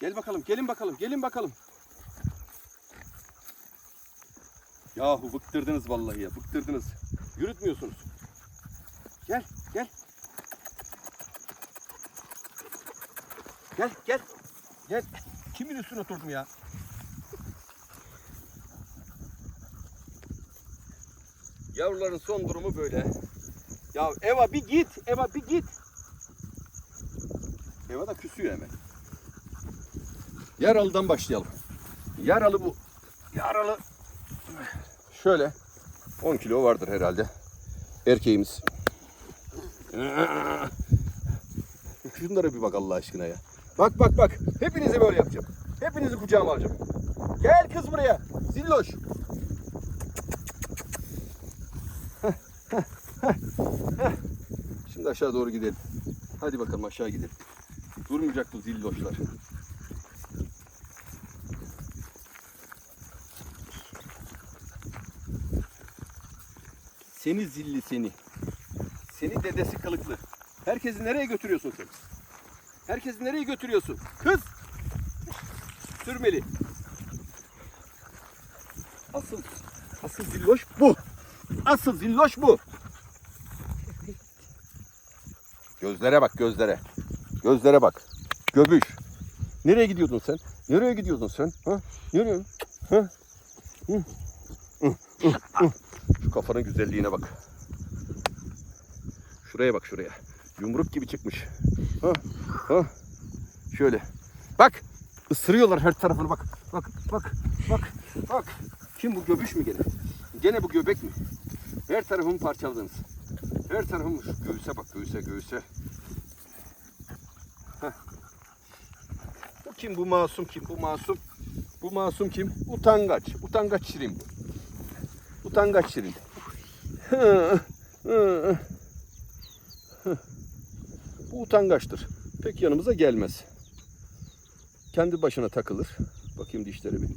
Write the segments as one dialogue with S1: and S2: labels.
S1: Gel bakalım, gelin bakalım, gelin bakalım. Yahu bıktırdınız vallahi ya, bıktırdınız. Yürütmüyorsunuz. Gel, gel. Gel, gel. Gel. Kimin üstüne oturdum ya? Yavruların son durumu böyle. Ya Eva bir git, Eva bir git. Eva da küsüyor hemen. Yaralı'dan başlayalım. Yaralı bu. Yaralı. Şöyle 10 kilo vardır herhalde. Erkeğimiz. Şunlara bir bak Allah aşkına ya. Bak bak bak. Hepinizi böyle yapacağım. Hepinizi kucağıma alacağım. Gel kız buraya. Zilloş. Şimdi aşağı doğru gidelim. Hadi bakalım aşağı gidelim. Durmayacak bu zilloşlar. Seni zilli seni. Seni dedesi kılıklı. Herkesi nereye götürüyorsun sen? Herkesi nereye götürüyorsun? Kız! Sürmeli. Asıl, asıl zilloş bu. Asıl zilloş bu. Gözlere bak gözlere. Gözlere bak. Göbüş. Nereye gidiyordun sen? Nereye gidiyordun sen? Ha? Nereye? Ha? Hı. Hı, hı, hı. Kafanın güzelliğine bak. Şuraya bak şuraya. Yumruk gibi çıkmış. Ha? Ha? Şöyle. Bak. Isırıyorlar her tarafını bak. Bak bak bak bak. Kim bu göbüş mü gene? Gene bu göbek mi? Her tarafımı parçaladınız. Her tarafımı şu göğüse bak göğüse göğüse. Heh. Bu kim bu masum kim bu masum? Bu masum kim? Utangaç. Utangaç şirin bu. Utangaç şirin. Bu utangaçtır. Pek yanımıza gelmez. Kendi başına takılır. Bakayım dişleri bir.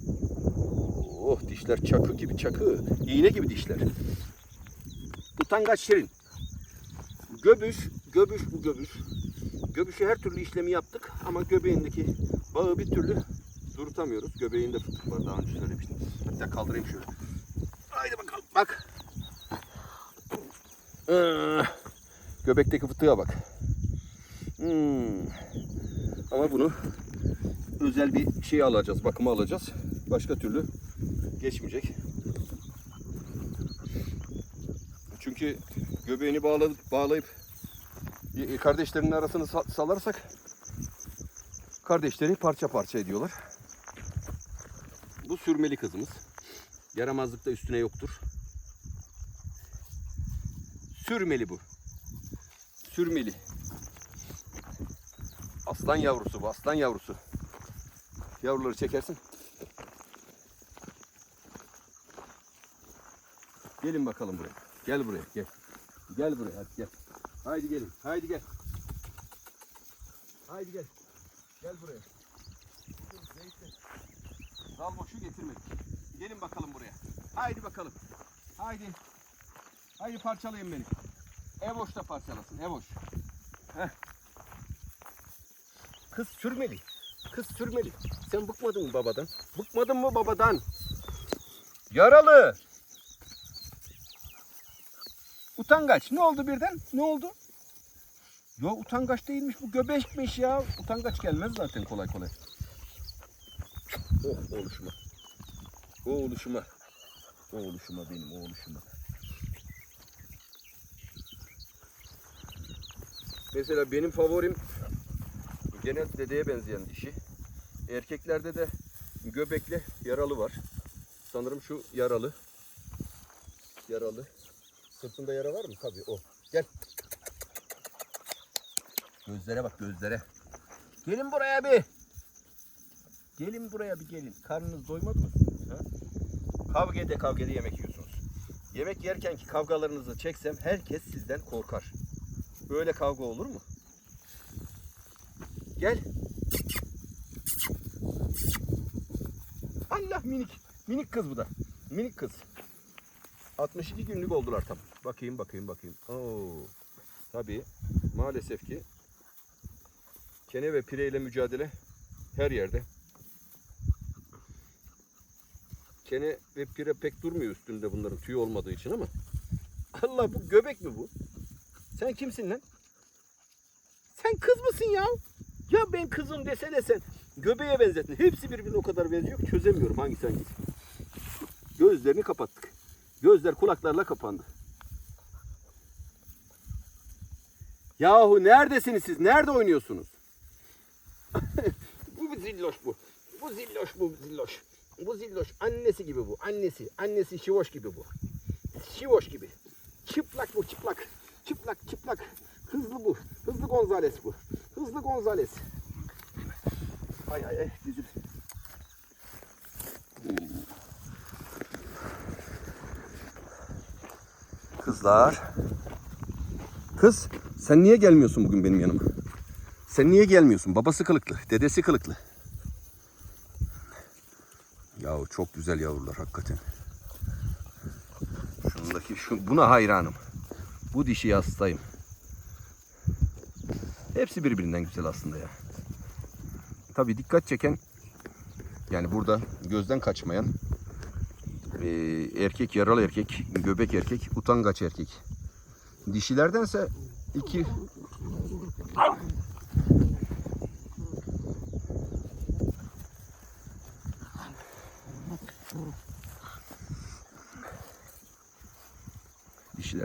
S1: Oh dişler çakı gibi çakı. İğne gibi dişler. Utangaç şirin. Göbüş, göbüş bu göbüş. Göbüşü her türlü işlemi yaptık ama göbeğindeki bağı bir türlü durutamıyoruz. Göbeğinde fıtık var daha önce söylemiştim. Hatta kaldırayım şöyle. Haydi bakalım bak. Ee, göbekteki fıtığa bak. Hmm. Ama bunu özel bir şey alacağız, bakıma alacağız. Başka türlü geçmeyecek. Çünkü göbeğini bağlayıp, bağlayıp e, kardeşlerinin arasını sa- salarsak kardeşleri parça parça ediyorlar. Bu sürmeli kızımız. Yaramazlık da üstüne yoktur. Sürmeli bu. Sürmeli. Aslan yavrusu bu, aslan yavrusu. Yavruları çekersin. Gelin bakalım buraya. Gel buraya, gel. Gel buraya, hadi gel. Haydi gelin, haydi gel. Haydi gel. Gel buraya. Dal boşu getirmedik. Gelin bakalım buraya. Haydi bakalım. Haydi. Haydi parçalayın beni. Evoş da parçalasın. Evoş. Heh. Kız sürmeli. Kız sürmeli. Sen bıkmadın mı babadan? Bıkmadın mı babadan? Yaralı. Utangaç. Ne oldu birden? Ne oldu? Yo utangaç değilmiş bu göbekmiş ya. Utangaç gelmez zaten kolay kolay. Oh oğluşuma. O oluşuma. O oluşuma benim o oluşuma. Mesela benim favorim genel dedeye benzeyen dişi. Erkeklerde de göbekli yaralı var. Sanırım şu yaralı. Yaralı. Sırtında yara var mı? Tabii o. Gel. Gözlere bak gözlere. Gelin buraya bir. Gelin buraya bir gelin. Karnınız doymadı mı? Ha? Kavga ede kavga yemek yiyorsunuz. Yemek yerken ki kavgalarınızı çeksem herkes sizden korkar. Böyle kavga olur mu? Gel. Allah minik. Minik kız bu da. Minik kız. 62 günlük oldular tam. Bakayım bakayım bakayım. Oo. Tabii maalesef ki kene ve pireyle mücadele Her yerde. Kene ve pire pek durmuyor üstünde bunların tüy olmadığı için ama. Allah bu göbek mi bu? Sen kimsin lan? Sen kız mısın ya? Ya ben kızım desene sen. Göbeğe benzettin. Hepsi birbirine o kadar benziyor ki çözemiyorum hangisi hangisi. Gözlerini kapattık. Gözler kulaklarla kapandı. Yahu neredesiniz siz? Nerede oynuyorsunuz? bu bir zilloş bu. Bu zilloş bu zilloş. Bu zilloş. Annesi gibi bu. Annesi. Annesi şivoş gibi bu. Şivoş gibi. Çıplak bu çıplak. Çıplak çıplak. Hızlı bu. Hızlı Gonzales bu. Hızlı Gonzales. Ay ay ay. Düzül. Kızlar. Kız sen niye gelmiyorsun bugün benim yanıma? Sen niye gelmiyorsun? Babası kılıklı, dedesi kılıklı. Yahu çok güzel yavrular hakikaten. Şundaki şu buna hayranım. Bu dişi hastayım. Hepsi birbirinden güzel aslında ya. Tabii dikkat çeken yani burada gözden kaçmayan eee, erkek yaralı erkek, göbek erkek, utangaç erkek. Dişilerdense iki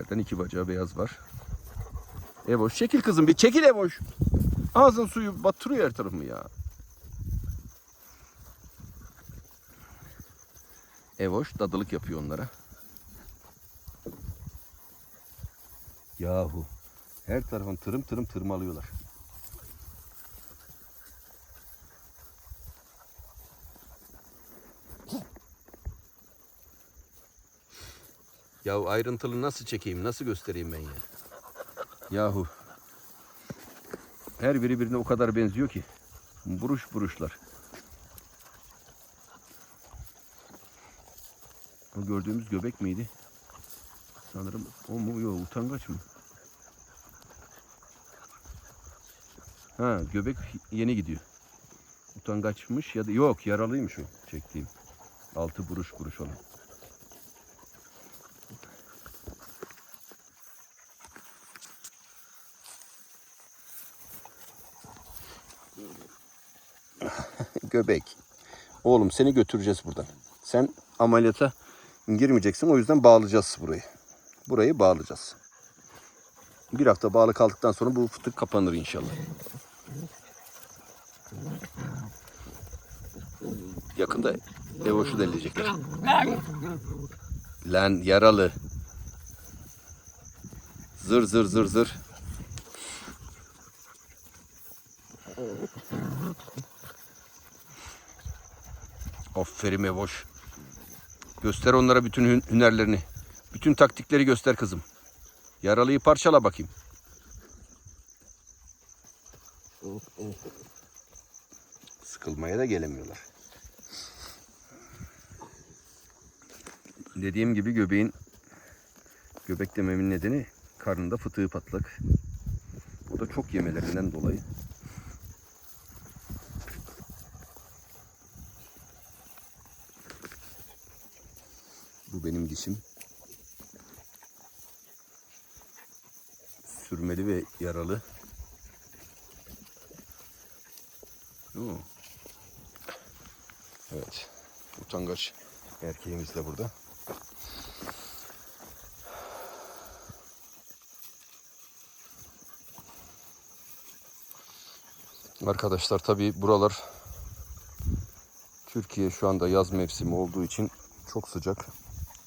S1: Dişilerden iki bacağı beyaz var. Evoş çekil kızım bir çekil Evoş. Ağzın suyu batırıyor her tarafımı ya. Evoş dadılık yapıyor onlara. Yahu her tarafın tırım tırım tırmalıyorlar. Yahu ayrıntılı nasıl çekeyim, nasıl göstereyim ben ya? Yahu. Her biri birine o kadar benziyor ki. Buruş buruşlar. O gördüğümüz göbek miydi? Sanırım o mu? Yok utangaç mı? Ha göbek yeni gidiyor. Utangaçmış ya da yok yaralıymış o çektiğim. Altı buruş buruş olan. Göbek. Oğlum seni götüreceğiz buradan. Sen ameliyata girmeyeceksin. O yüzden bağlayacağız burayı. Burayı bağlayacağız. Bir hafta bağlı kaldıktan sonra bu fıtık kapanır inşallah. Yakında Evoş'u deleyecekler. Lan yaralı. Zır zır zır zır. Aferin Evoş. Göster onlara bütün hün- hünerlerini. Bütün taktikleri göster kızım. Yaralıyı parçala bakayım. Sıkılmaya da gelemiyorlar. Dediğim gibi göbeğin göbek dememin nedeni karnında fıtığı patlak. Bu da çok yemelerinden dolayı. Dişim. Sürmeli ve yaralı. Oo. Evet. Utangaç erkeğimiz de burada. Arkadaşlar tabii buralar Türkiye şu anda yaz mevsimi olduğu için çok sıcak.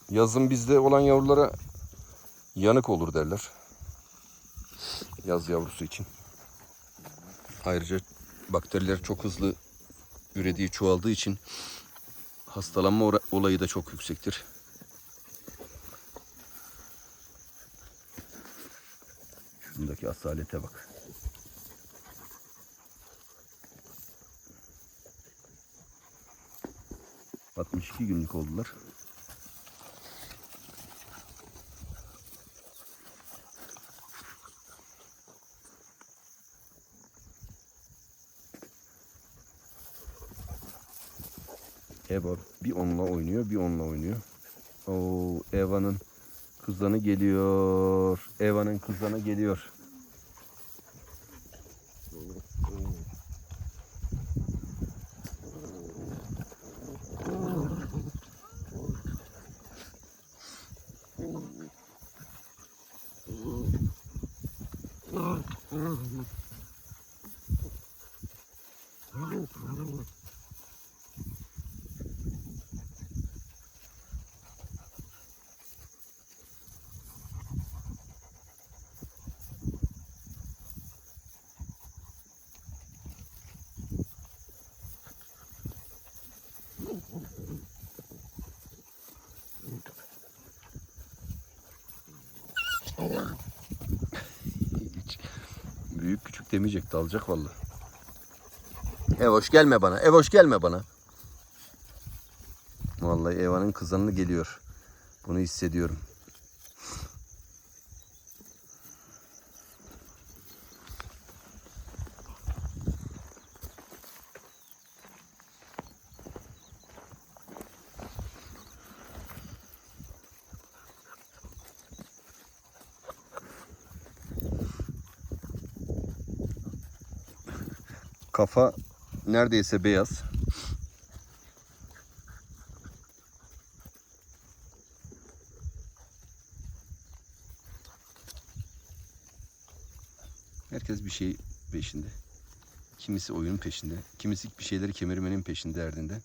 S1: Yazın bizde olan yavrulara yanık olur derler. Yaz yavrusu için. Ayrıca bakteriler çok hızlı ürediği çoğaldığı için hastalanma olayı da çok yüksektir. Şundaki asalete bak. ...62 günlük oldular. Eva bir onunla oynuyor, bir onunla oynuyor. Oo, Eva'nın kızanı geliyor. Eva'nın kızanı geliyor. Hiç büyük küçük demeyecek dalacak vallahi. Evoş gelme bana. Evoş gelme bana. Vallahi Eva'nın kızanı geliyor. Bunu hissediyorum. Kafa neredeyse beyaz. Herkes bir şey peşinde. Kimisi oyunun peşinde, kimisi bir şeyleri kemirmenin peşinde derdinde.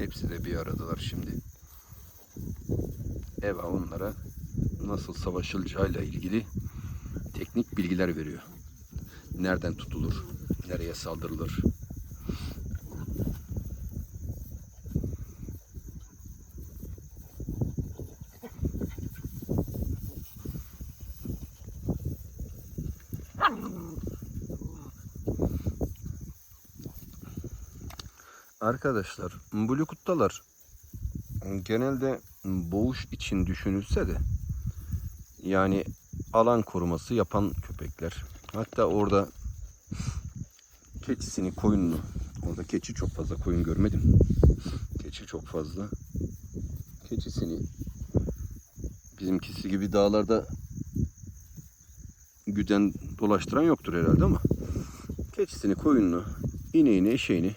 S1: Hepsi de bir aradalar şimdi. Eva onlara nasıl savaşılacağıyla ilgili teknik bilgiler veriyor. Nereden tutulur, nereye saldırılır. Arkadaşlar, Bluetooth'talar genelde boğuş için düşünülse de yani alan koruması yapan köpekler. Hatta orada keçisini, koyununu, orada keçi çok fazla koyun görmedim. Keçi çok fazla. Keçisini bizimkisi gibi dağlarda güden dolaştıran yoktur herhalde ama keçisini, koyununu, ineğini, eşeğini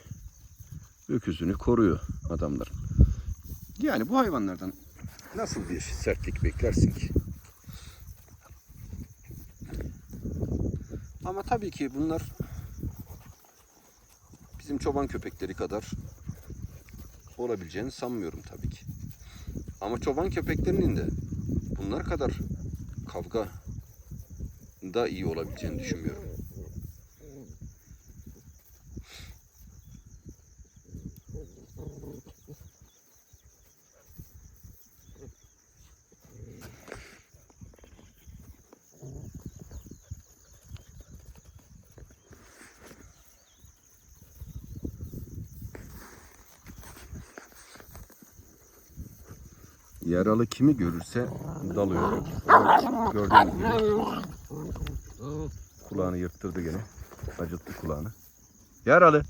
S1: öküzünü koruyor adamlar. Yani bu hayvanlardan nasıl bir sertlik beklersin ki? Ama tabii ki bunlar bizim çoban köpekleri kadar olabileceğini sanmıyorum tabii ki. Ama çoban köpeklerinin de bunlar kadar kavga da iyi olabileceğini düşünmüyorum. Yaralı kimi görürse dalıyor. Gördüğünüz gibi kulağını yırttırdı gene. Acıttı kulağını. Yaralı.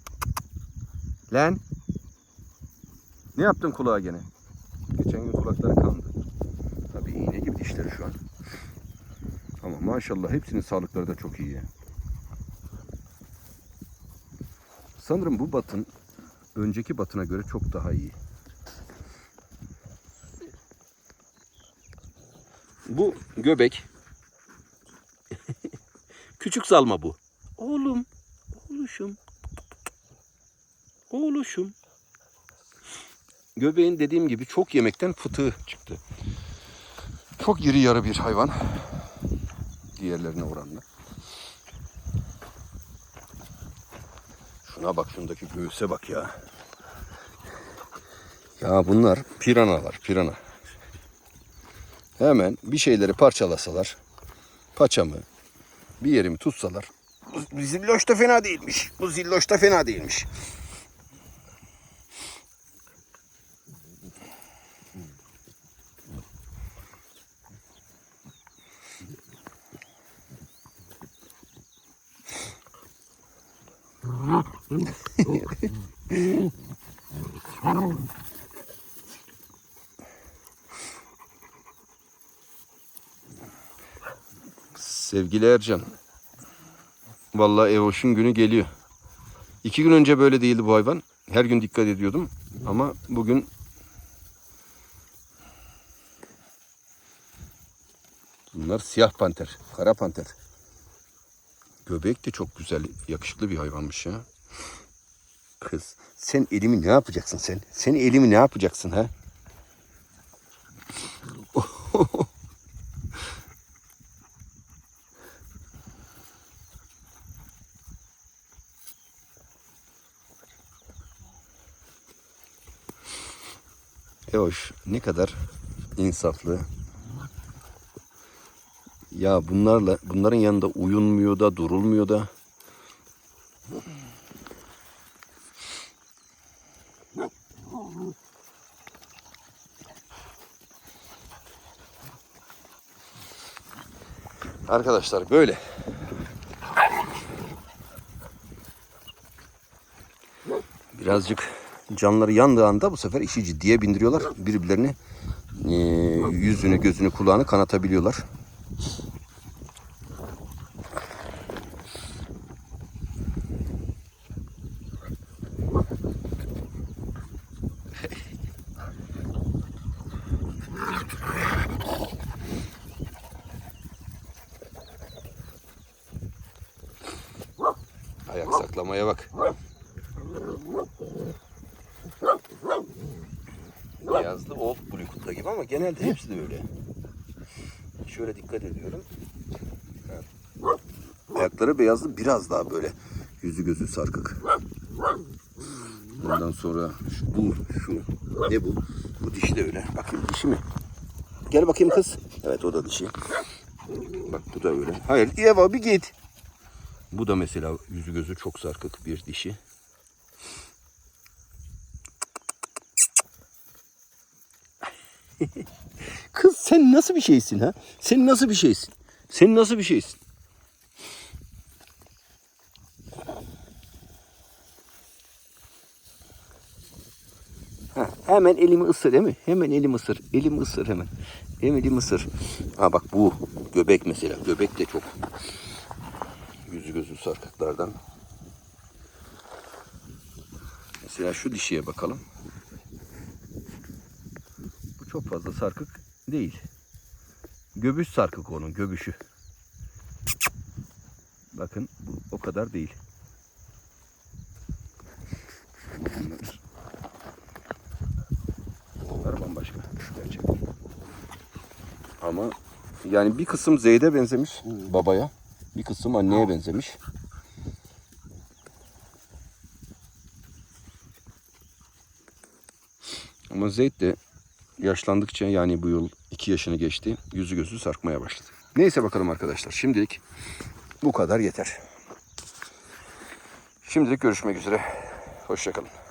S1: Lan. Ne yaptın kulağa gene? Geçen gün kulakları kandı. Tabii iğne gibi dişleri şu an. Ama maşallah hepsinin sağlıkları da çok iyi. Sanırım bu batın önceki batına göre çok daha iyi. Bu göbek. Küçük salma bu. Oğlum, oğluşum. Oğluşum. Göbeğin dediğim gibi çok yemekten fıtığı çıktı. Çok iri yarı bir hayvan. Diğerlerine oranla. Şuna bak şundaki göğüse bak ya. Ya bunlar piranalar pirana. Hemen bir şeyleri parçalasalar paçamı bir yerimi tutsalar bu zilloş da fena değilmiş. Bu zilloş da fena değilmiş. Sevgili Ercan. Vallahi Evoş'un günü geliyor. İki gün önce böyle değildi bu hayvan. Her gün dikkat ediyordum. Ama bugün Bunlar siyah panter, kara panter. Göbek de çok güzel, yakışıklı bir hayvanmış ya. Kız, sen elimi ne yapacaksın sen? Sen elimi ne yapacaksın ha? Hoş, ne kadar insaflı. Ya bunlarla bunların yanında uyunmuyor da durulmuyor da. Arkadaşlar böyle. Birazcık canları yandığı anda bu sefer işi ciddiye bindiriyorlar. Birbirlerini eee, yüzünü, gözünü, kulağını kanatabiliyorlar. Ayak saklamaya bak. Beyazlı old blue kutla gibi ama genelde hepsi de öyle. Şöyle dikkat ediyorum. Ayakları beyazlı biraz daha böyle yüzü gözü sarkık. Ondan sonra şu, bu şu ne bu? Bu dişi de öyle. Bakayım dişi mi? Gel bakayım kız. Evet o da dişi. Bak bu da öyle. Hayır Eva bir git. Bu da mesela yüzü gözü çok sarkık bir dişi. Kız sen nasıl bir şeysin ha? Sen nasıl bir şeysin? Sen nasıl bir şeysin? Ha, hemen elimi ısır değil mi? Hemen elimi ısır. Elimi ısır hemen. Hemen elimi ısır. Ha bak bu göbek mesela. Göbek de çok yüzü gözü sarkıklardan. Mesela şu dişiye bakalım. Çok fazla sarkık değil. Göbüş sarkık onun göbüşü. Bakın bu o kadar değil. Bunlar, bunlar bambaşka gerçekten. Ama yani bir kısım Zeyd'e benzemiş babaya. Bir kısım anneye benzemiş. Ama Zeyd de yaşlandıkça yani bu yıl 2 yaşını geçti. Yüzü gözü sarkmaya başladı. Neyse bakalım arkadaşlar. Şimdilik bu kadar yeter. Şimdilik görüşmek üzere. Hoşçakalın.